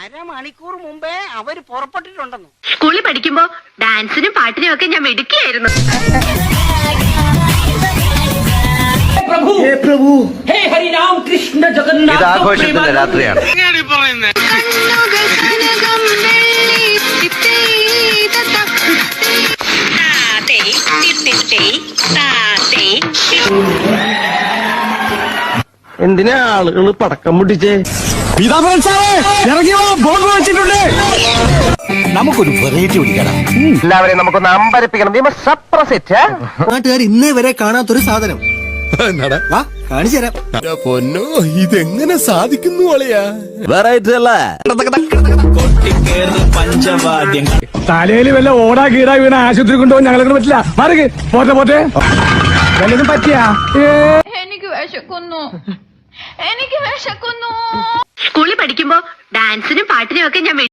അരമണിക്കൂർ മുമ്പേ അവർ പുറപ്പെട്ടിട്ടുണ്ടെന്നു. സ്കൂളിൽ പഠിക്കുമ്പോ ഡാൻസിനും പാട്ടിനും ഒക്കെ ഞാൻ മിടുക്കിയായിരുന്നു. ഹരിരാം കൃഷ്ണ ജഗന്നാഥ രാത്രിയാണ്. എന്തിനാ ആളുകൾ പടക്കം പൊട്ടിച്ചേ? നമുക്കൊരു വെറൈറ്റി പിടിക്കണം എല്ലാവരെയും നമുക്കൊന്ന് അമ്പരപ്പിക്കണം. നാട്ടുകാർ ഇന്നേ വരെ കാണാത്തൊരു സാധനം. വാ കാണിച്ചു തരാം. പൊന്നോ ഇതെങ്ങനെ സാധിക്കുന്നു അളിയാ? വെറൈറ്റി അല്ല? തലയിൽ വല്ല ഓടാ കീടാ വീണ ആശുപത്രി കൊണ്ടുപോകാൻ ഞങ്ങളെ പറ്റില്ല. മാറുക പോട്ടെ പോട്ടെ. വല്ലതും പറ്റിയാ? എനിക്ക് വിശക്കുന്നു. എനിക്ക് വിശക്കുന്നു. സ്കൂളിൽ പഠിക്കുമ്പോ ഡാൻസിനും പാട്ടിനും ഒക്കെ ഞാൻ